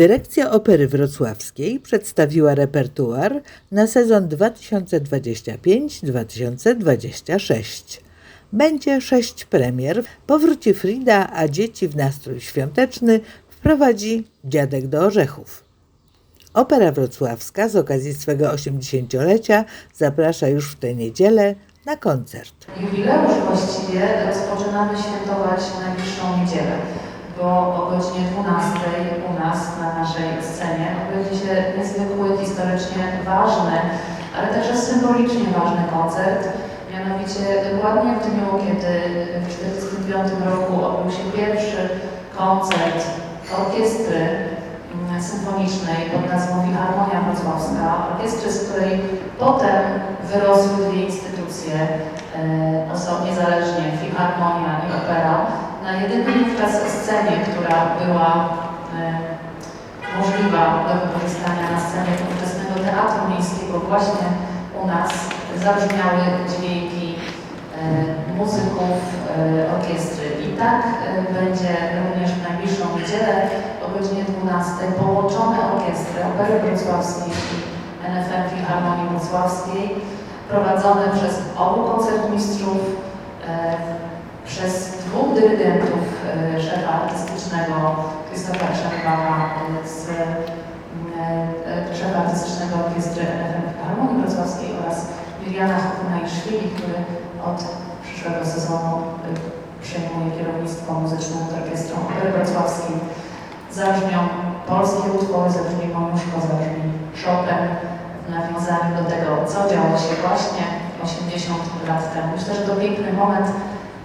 Dyrekcja Opery Wrocławskiej przedstawiła repertuar na sezon 2025-2026. Będzie sześć premier, powróci Frida, a dzieci w nastrój świąteczny wprowadzi Dziadek do Orzechów. Opera Wrocławska z okazji swego 80-lecia zaprasza już w tę niedzielę na koncert. Jubileusz właściwie rozpoczynamy świętować najbliższą niedzielę, bo o godzinie 12 u nas na naszej scenie odbędzie się niezwykły, historycznie ważny, ale także symbolicznie ważny koncert. Mianowicie dokładnie w dniu, kiedy w 1945 roku odbył się pierwszy koncert orkiestry mm, symfonicznej pod nazwą Filharmonia Wrocławska, orkiestry, z której potem wyrosły dwie instytucje, e, osobno niezależnie Filharmonia i Opera, na jedynej wówczas scenie, która była e, możliwa do wykorzystania na scenie ówczesnego Teatru Miejskiego właśnie u nas zabrzmiały dźwięki e, muzyków e, orkiestry. I tak będzie również w najbliższą niedzielę o godzinie 12 połączone orkiestry Opery Wrocławskiej i NFM Filharmonii Wrocławskiej prowadzone przez obu koncertmistrzów, przez dwóch dyrygentów, e, szefa artystycznego Krzysztofa Szarbacha e, z e, szefa artystycznego orkiestry NFM Filharmonii Wrocławskiej oraz Juliana Hoffmeier-Szwili, który od przyszłego sezonu przejmuje kierownictwo muzyczne nad Orkiestrą Opery Wrocławskiej. Zabrzmią polskie utwory, zabrzmi Monuszko, zabrzmi Chopin w nawiązaniu do tego, co działo się właśnie 80 lat temu. Myślę, że to piękny moment,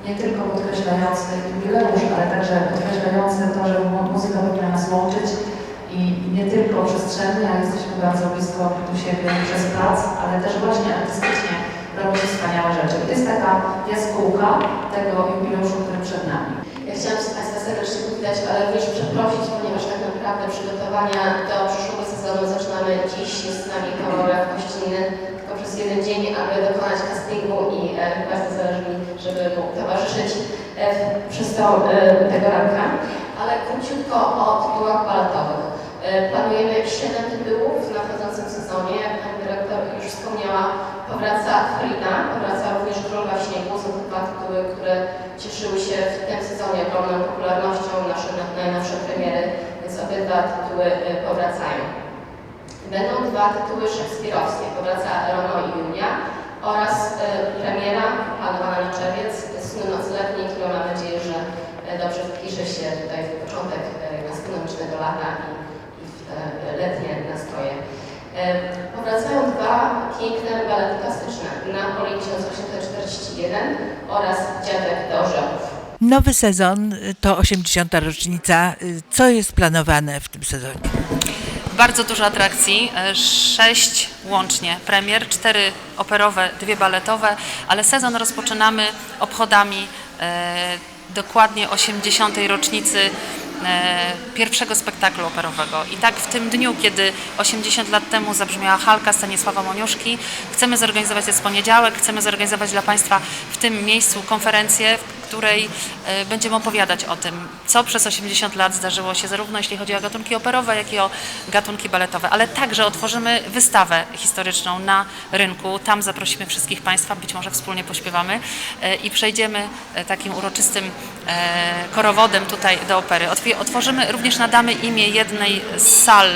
nie tylko podkreślający jubileusz, ale także podkreślający to, że mu- muzyka powinna nas łączyć i nie tylko przestrzennie, a jesteśmy bardzo blisko tu siebie przez prac, ale też właśnie artystycznie robi się wspaniałe rzeczy. To jest taka jaskółka tego jubileuszu, który przed nami. Ja chciałam się Państwa serdecznie powitać, ale również przeprosić, ponieważ tak naprawdę przygotowania do przyszłego sezonu zaczynamy dziś. Z nami koreograf gościnny tylko przez jeden dzień, aby dokonać castingu i e, bardzo zależy mi, żeby mu towarzyszyć e, przez to, e, tego ranka. Ale króciutko o tytułach baletowych. E, planujemy 7 tytułów w nadchodzącym sezonie. Pani Dyrektor już wspomniała, powraca Frida, powraca również Królowa Śniegu. Są to dwa tytuły, które cieszyły się w tym sezonie ogromną popularnością, nasze na- najnowsze premiery, więc obydwa tytuły powracają. Będą dwa tytuły szekspirowskie, powraca Romeo i Julia oraz y, premiera planowana na czerwiec, Snu nocletni, którą mam nadzieję, że y, dobrze wpisze się tutaj w początek y, lata i, i y, letnie nastroje. Y, Powracają dwa piękne balety klasyczne, Napoli 1841 oraz Dziadek do Orzechów. Nowy sezon y, to 80. rocznica. Y, Co jest planowane w tym sezonie? Bardzo dużo atrakcji, e, sześć łącznie premier, cztery operowe, dwie baletowe, ale sezon rozpoczynamy obchodami e, dokładnie 80. rocznicy e, pierwszego spektaklu operowego. I tak w tym dniu, kiedy 80 lat temu zabrzmiała Halka Stanisława Moniuszki, chcemy zorganizować jest poniedziałek, chcemy zorganizować dla Państwa w tym miejscu konferencję, której e, będziemy opowiadać o tym, co przez 80 lat zdarzyło się, zarówno jeśli chodzi o gatunki operowe, jak i o gatunki baletowe, ale także otworzymy wystawę historyczną na rynku. Tam zaprosimy wszystkich Państwa, być może wspólnie pośpiewamy e, i przejdziemy e, takim uroczystym korowodem tutaj do opery. Otworzymy, również nadamy imię jednej z sal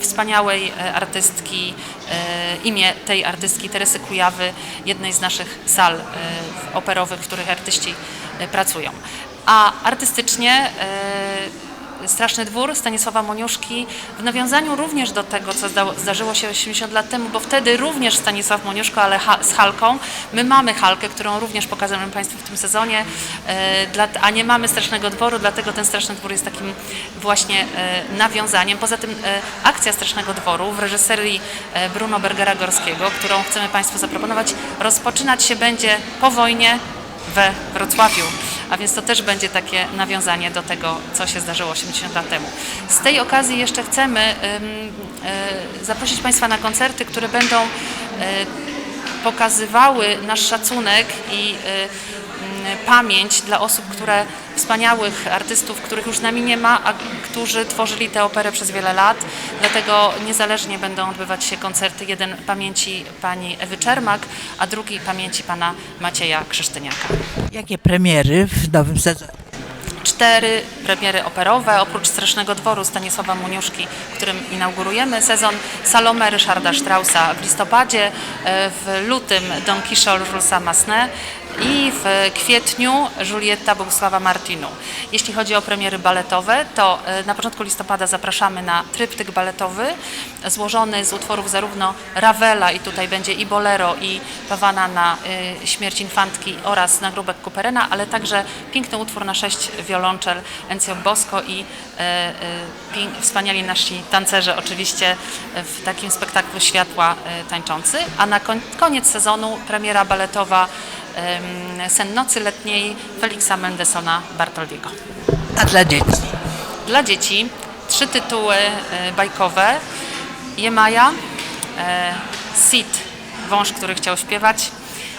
wspaniałej e, artystki, e, imię tej artystki Teresy Kujawy, jednej z naszych sal e, operowych, w których artyści pracują. A artystycznie Straszny Dwór Stanisława Moniuszki w nawiązaniu również do tego, co zda- zdarzyło się 80 lat temu, bo wtedy również Stanisław Moniuszko, ale z Halką. My mamy Halkę, którą również pokażemy Państwu w tym sezonie, e, a nie mamy Strasznego Dworu, dlatego ten Straszny Dwór jest takim właśnie e, nawiązaniem. Poza tym e, akcja Strasznego Dworu w reżyserii Bruno Bergera-Gorskiego, którą chcemy Państwu zaproponować, rozpoczynać się będzie po wojnie we Wrocławiu. A więc to też będzie takie nawiązanie do tego, co się zdarzyło 80 lat temu. Z tej okazji jeszcze chcemy y, zaprosić Państwa na koncerty, które będą y, pokazywały nasz szacunek i y, pamięć dla osób, które wspaniałych artystów, których już z nami nie ma, a którzy tworzyli tę operę przez wiele lat. Dlatego niezależnie będą odbywać się koncerty. Jeden pamięci pani Ewy Czermak, a drugi pamięci pana Macieja Krzysztyniaka. Jakie premiery w nowym sezonie? Cztery premiery operowe, oprócz Strasznego Dworu Stanisława Muniuszki, którym inaugurujemy sezon Salome Ryszarda Straussa w listopadzie, e, w lutym Don Quixote Julesa Masne i w kwietniu Julietta Bogusława Martinu. Jeśli chodzi o premiery baletowe, to e, na początku listopada zapraszamy na tryptyk baletowy złożony z utworów zarówno Ravela i tutaj będzie i Bolero i Pawana na y, Śmierć Infantki oraz nagrobek Kuperena, ale także piękny utwór na sześć wiolonczel Enzio Bosco i e, e, wspaniali nasi tancerze oczywiście w takim spektaklu światła e, tańczący, a na koniec sezonu premiera baletowa Sen nocy letniej Feliksa Mendelssohna Bartoldiego. A dla dzieci? Dla dzieci trzy tytuły e, bajkowe. Jemaja, e, Sid, wąż, który chciał śpiewać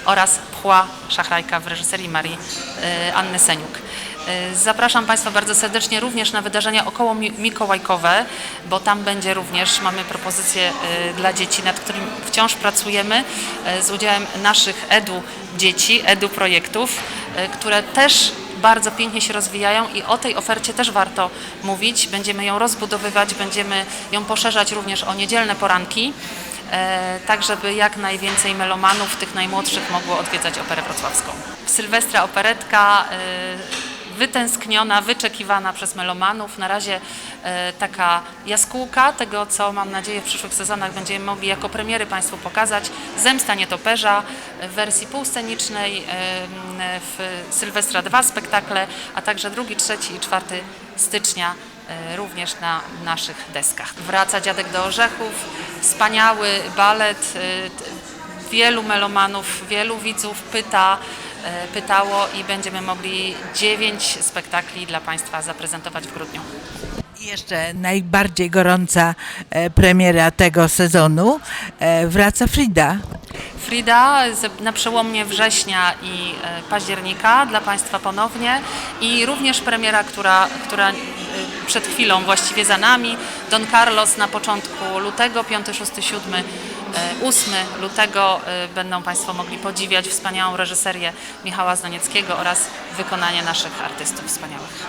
oraz Pchła, szachrajka w reżyserii Marii e, Anny Seniuk. E, Zapraszam Państwa bardzo serdecznie również na wydarzenia około mi- mikołajkowe, bo tam będzie również, mamy propozycje e, dla dzieci, nad którym wciąż pracujemy e, z udziałem naszych edu dzieci, edu projektów, które też bardzo pięknie się rozwijają i o tej ofercie też warto mówić. Będziemy ją rozbudowywać, będziemy ją poszerzać również o niedzielne poranki, tak żeby jak najwięcej melomanów, tych najmłodszych, mogło odwiedzać Operę Wrocławską. Sylwestra Operetka wytęskniona, wyczekiwana przez melomanów. Na razie e, taka jaskółka tego, co mam nadzieję w przyszłych sezonach będziemy mogli jako premiery Państwu pokazać. Zemsta nietoperza w wersji półscenicznej, e, w Sylwestra dwa spektakle, a także drugi, trzeci i czwarty stycznia e, również na naszych deskach. Wraca Dziadek do Orzechów, wspaniały balet, wielu melomanów, wielu widzów pyta, pytało i będziemy mogli dziewięć spektakli dla Państwa zaprezentować w grudniu. I jeszcze najbardziej gorąca e, premiera tego sezonu. E, wraca Frida. Frida na przełomie września i e, października dla Państwa ponownie i również premiera, która, która e, przed chwilą właściwie za nami. Don Carlos na początku lutego, 5, 6, 7, 8 lutego e, będą Państwo mogli podziwiać wspaniałą reżyserię Michała Zdanieckiego oraz wykonanie naszych artystów wspaniałych.